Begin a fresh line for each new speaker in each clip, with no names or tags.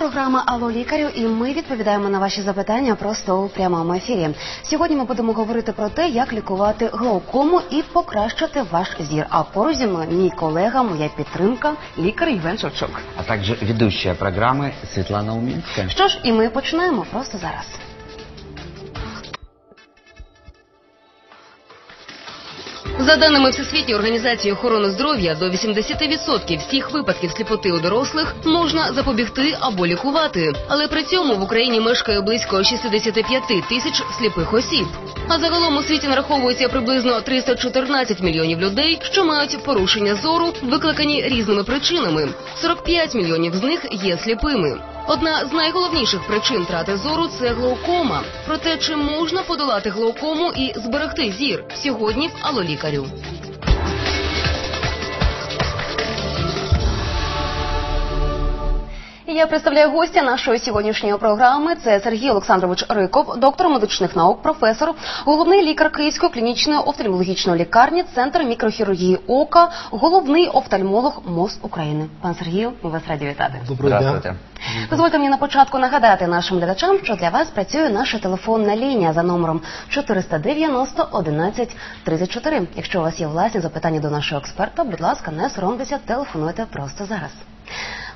програма Алло лікарю, і ми відповідаємо на ваші запитання просто у прямому ефірі. Сьогодні ми будемо говорити про те, як лікувати глаукому і покращити ваш зір. А поруч зі мною мій колега, моя підтримка, лікар Євген Шевчук.
а також ведуча програми Світлана Умінська.
Що ж, і ми починаємо просто зараз. За даними Всесвітньої організації охорони здоров'я, до 80% всіх випадків сліпоти у дорослих можна запобігти або лікувати. Але при цьому в Україні мешкає близько 65 тисяч сліпих осіб. А загалом у світі нараховується приблизно 314 мільйонів людей, що мають порушення зору, викликані різними причинами. 45 мільйонів з них є сліпими. Одна з найголовніших причин втрати зору це глаукома. Про те, чи можна подолати глаукому і зберегти зір сьогодні в Алло Я представляю гостя нашої сьогоднішньої програми. Це Сергій Олександрович Риков, доктор медичних наук, професор, головний лікар Київської клінічної офтальмологічної лікарні, центр мікрохірургії ока, головний офтальмолог МОЗ України. Пан Сергію, ми вас раді вітати.
Доброго дня.
Дозвольте мені на початку нагадати нашим глядачам, що для вас працює наша телефонна лінія за номером 490 11 34. Якщо у вас є власні запитання до нашого експерта, будь ласка, не соромтеся, телефонуйте просто зараз.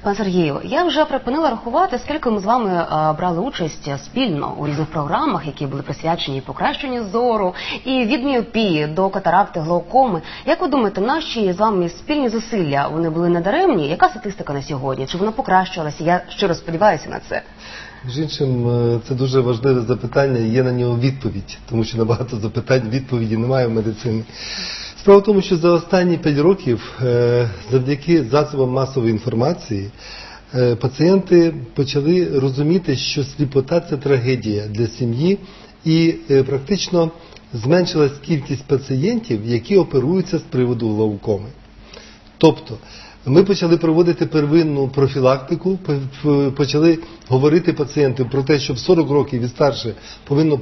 Пан Сергію, я вже припинила рахувати, скільки ми з вами е, брали участь спільно у різних програмах, які були присвячені покращенню зору, і від міопії до катаракти, глаукоми. Як ви думаєте, наші з вами спільні зусилля вони були недаремні? Яка статистика на сьогодні? Чи вона покращилася? Я щиро сподіваюся на це.
Між іншим, е, це дуже важливе запитання, є на нього відповідь, тому що на багато запитань відповіді немає в медицині. Справа в тому, що за останні 5 років, е, завдяки засобам масової інформації, е, пацієнти почали розуміти, що сліпота це трагедія для сім'ї, і е, практично зменшилась кількість пацієнтів, які оперуються з приводу глаукоми. Тобто ми почали проводити первинну профілактику, почали говорити пацієнтам про те, що в 40 років і старше повинно,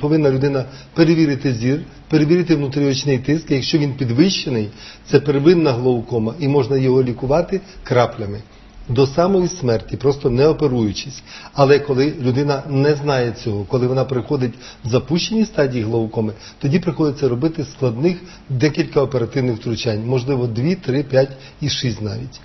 повинна людина перевірити зір, перевірити внутріочний тиск. Якщо він підвищений, це первинна глаукома і можна його лікувати краплями. До самої смерті, просто не оперуючись. Але коли людина не знає цього, коли вона приходить в запущеній стадії глаукоми, тоді приходиться робити складних декілька оперативних втручань, можливо, 2, 3, 5 і 6 навіть.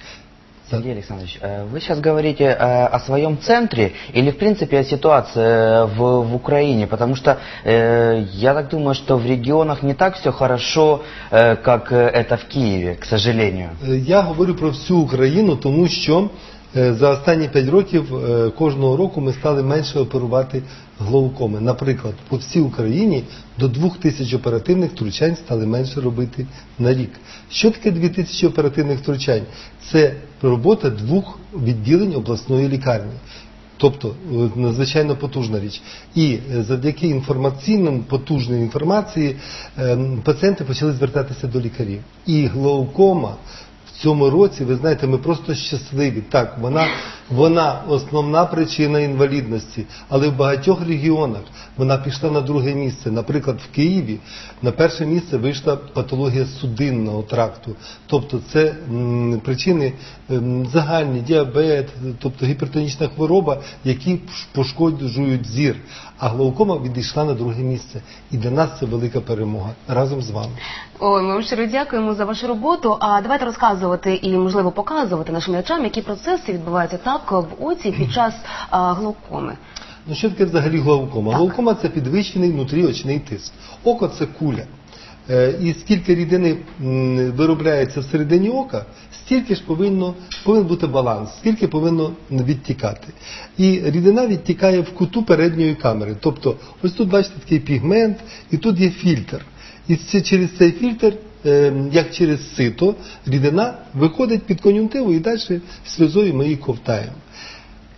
Сергей Александрович, э, вы сейчас говорите э, о своем центре или, в принципе, о ситуации э, в, в Украине? Потому что э, я так думаю, что в регионах не так все хорошо, э, как э, это в Киеве, к сожалению.
Е, Я говорю про всю Україну, тому що е, за останні 5 років е, кожного року ми стали менше оперувати глаукоми. Наприклад, по всій Україні до 2000 оперативних втручань стали менше робити на рік. Що таке 2000 оперативних втручань? Це робота двох відділень обласної лікарні. Тобто е, надзвичайно потужна річ. І е, завдяки інформаційним потужній інформації е, пацієнти почали звертатися до лікарів. І глаукома цьому році, ви знаєте, ми просто щасливі. Так, вона, вона основна причина інвалідності, але в багатьох регіонах вона пішла на друге місце. Наприклад, в Києві на перше місце вийшла патологія судинного тракту. Тобто це причини м, загальні, діабет, тобто гіпертонічна хвороба, які пошкоджують зір. А глаукома відійшла на друге місце. І для нас це велика перемога разом з вами.
Ой, ми вам щиро дякуємо за вашу роботу. А давайте розказувати і можливо показувати нашим глядачам, які процеси відбуваються так в оці під час а, глаукоми.
Ну що таке взагалі глаукома?
Так.
Глаукома це підвищений внутріочний тиск. Око це куля. Е, І скільки рідини виробляється всередині ока, стільки ж повинно, повинен бути баланс, скільки повинно відтікати. І рідина відтікає в куту передньої камери. Тобто, ось тут бачите такий пігмент, і тут є фільтр. І через цей фільтр, як через сито, рідина виходить під кон'юнктиву і далі сльозою ми її ковтаємо.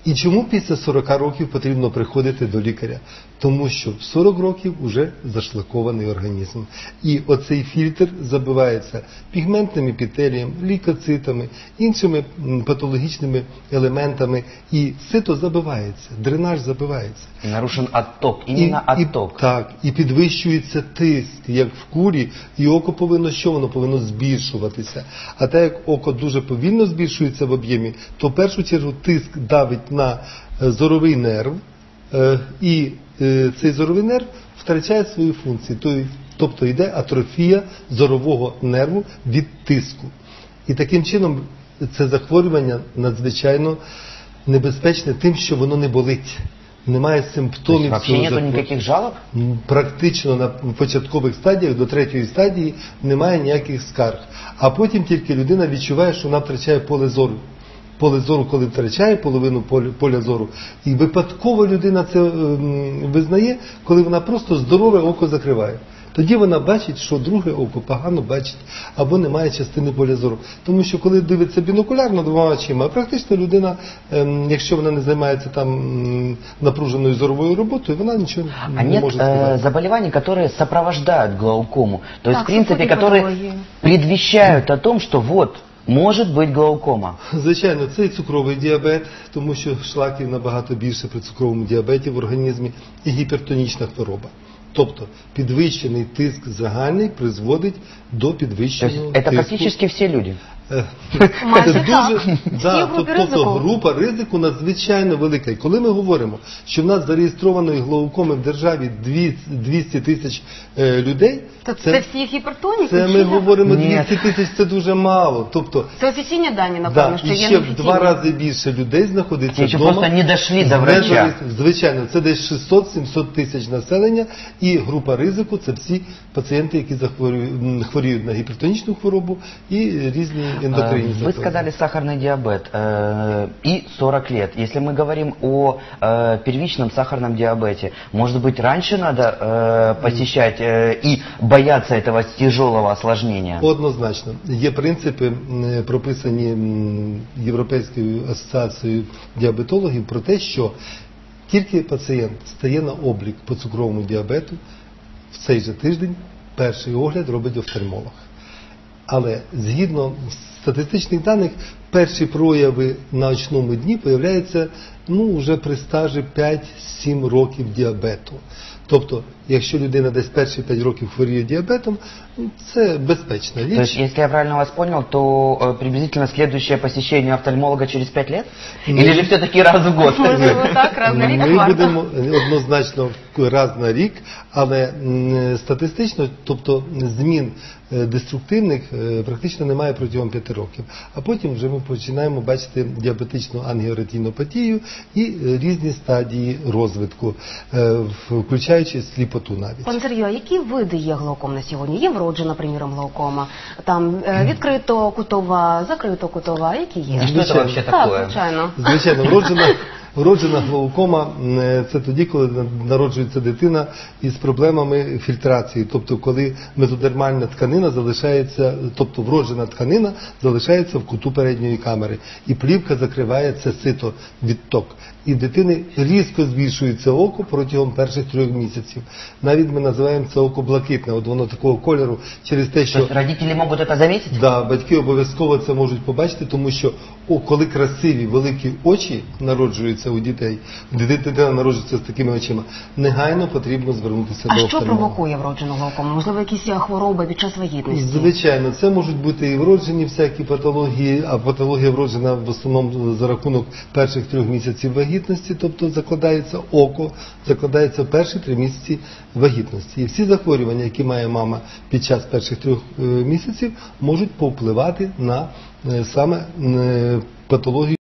І чому після 40 років потрібно приходити до лікаря? Тому що в 40 років вже зашлакований організм. І оцей фільтр забивається пігментним епітелієм, лікоцитами, іншими патологічними елементами. І сито забивається, дренаж забивається.
Нарушен отток, именно
і,
отток.
так, і підвищується тиск, як в курі, і око повинно що воно повинно збільшуватися. А так як око дуже повільно збільшується в об'ємі, то в першу чергу тиск давить на е, зоровий нерв, і е, цей зоровий нерв втрачає свої функції. Тобто- Тобто йде атрофія зорового нерву від тиску. І таким чином це захворювання надзвичайно небезпечне тим, що воно не болить. Немає симптомів
вообще
цього
нету
захворювання.
никаких жалоб?
Практично на початкових стадіях до третьої стадії немає ніяких скарг. А потім тільки людина відчуває, що вона втрачає поле зору Поле зору, коли втрачає половину поля, поля зору. І випадково людина це ем, визнає, коли вона просто здорове око закриває. Тоді вона бачить, що друге око погано бачить або немає частини поля зору. Тому що коли дивиться бінокулярно двома очима, практично людина, ем, якщо вона не займається там м, напруженою зоровою роботою, вона нічого
А
не
нет
може
э,
сказати.
заболеваний, которые сопровождают глаукому. То есть,
Так,
в принципе,
сопутные
которые
патологии.
предвещают о том, что вот, может бути глаукома.
Звичайно, це і цукровий діабет, тому що шлаків набагато більше при цукровому діабеті в організмі, і гіпертонічна хвороба. Тобто підвищений тиск загальний призводить до підвищеного
это
тиску.
практически все люди.
Майже так. Всі
да, тобто
ризику.
група ризику надзвичайно велика. І коли ми говоримо, що в нас зареєстрованої глаукоми в державі дві- 200 тисяч е, людей,
То це, всі гіпертоніки?
це
чи
ми
як?
говоримо
Ні.
200 тисяч, це дуже мало. Тобто
Це офіційні дані, напевно,
Да,
що
і
є
ще в
неофіційні.
два рази більше людей знаходиться вдома.
просто не дошли до врача.
Звичайно, це десь 600-700 тисяч населення, і група ризику це всі пацієнти, які захворюють м, хворіють на гіпертонічну хворобу і різні ендокринні
Э, Вы
захворювання.
сказали сахарный диабет э, и 40 лет. Если мы говорим о э, первичном сахарном диабете, может быть, раньше надо э, посещать э, и бояться этого тяжелого осложнения?
Однозначно. Є принципи, м, прописані м, Європейською асоціацією діабетологів про те, що тільки пацієнт стає на облік по цукровому діабету, в цей же тиждень перший огляд робить офтальмолог. Але згідно статистичних даних, перші прояви на очному дні появляються ну, вже при стажі 5-7 років діабету. Тобто, якщо людина десь перші 5 років хворіє діабетом, ну, це безпечна річ.
То есть, если я правильно вас понял, то э, приблизительно следующее посещение офтальмолога через 5 лет?
Ну,
Или же все-таки раз в год?
Можливо, так, раз на рік
Ми
варто.
будемо однозначно раз на рік, але м, статистично, тобто змін е, деструктивних е, практично немає протягом п'яти років. А потім вже ми починаємо бачити діабетичну ангіоретінопатію і е, різні стадії розвитку, е, включаючи сліпоту навіть.
Пане Сергію, а які види є глауком на сьогодні? Є вроджена, приміром, глаукома, там е, відкрито кутова, закрито кутова, які є?
Звичайно.
Так, звичайно.
Звичайно, вроджена, вроджена глаукома е, це тоді, коли народжується дитина із проблемами фільтрації, тобто коли мезодермальна тканина залишається, тобто вроджена тканина залишається в куту передньої камери, і плівка закриває це сито відток. І в дитини різко збільшується око протягом перших трьох місяців. Навіть ми називаємо це око блакитне, от воно такого кольору через те, що
есть родители могут это заметить?
Да, батьки обов'язково це можуть побачити, тому що о, коли красиві великі очі народжуються у дітей, дитина народжується з такими очима, негайно потрібно звернутися
А
до
що провокує вроджену глаукому? Можливо, якісь хвороби під час вагітності?
Звичайно, це можуть бути і вроджені всякі патології, а патологія вроджена в основному за рахунок перших трьох місяців вагітності, тобто закладається око, закладається перші три місяці вагітності. І всі захворювання, які має мама під час перших трьох е, місяців, можуть повпливати на е, саме е, патологію.